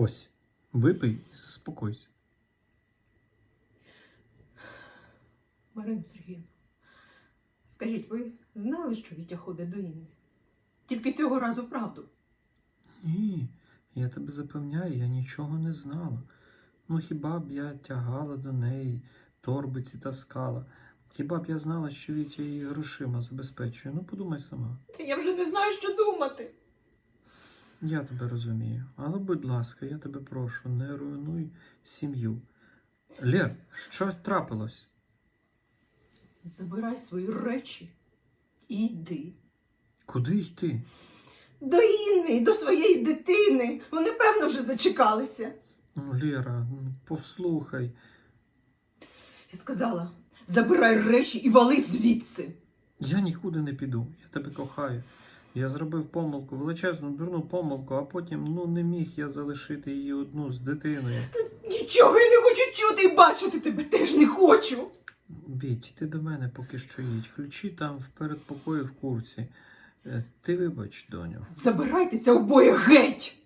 Ось, випий і заспокойся. Марина Сергіївна, скажіть, ви знали, що Вітя ходить до Інни? Тільки цього разу правду. Ні, я тебе запевняю, я нічого не знала. Ну хіба б я тягала до неї, торбиці таскала. Хіба б я знала, що Вітя її грошима забезпечує? Ну подумай сама. Та я вже не знаю, що думати. Я тебе розумію. Але, будь ласка, я тебе прошу, не руйнуй сім'ю. Лєр, щось трапилось. Забирай свої речі і йди. Куди йти? До Інни і до своєї дитини. Вони, певно, вже зачекалися. Ну, Лєра, ну, послухай. Я сказала, забирай речі і вали звідси. Я нікуди не піду, я тебе кохаю. Я зробив помилку, величезну дурну помилку, а потім ну не міг я залишити її одну з дитиною. Та нічого я не хочу чути і бачити тебе теж не хочу. Віть, ти до мене поки що їдь. Ключі там в передпокої в курці. Е, Ти вибач, доню. Забирайтеся обоє геть.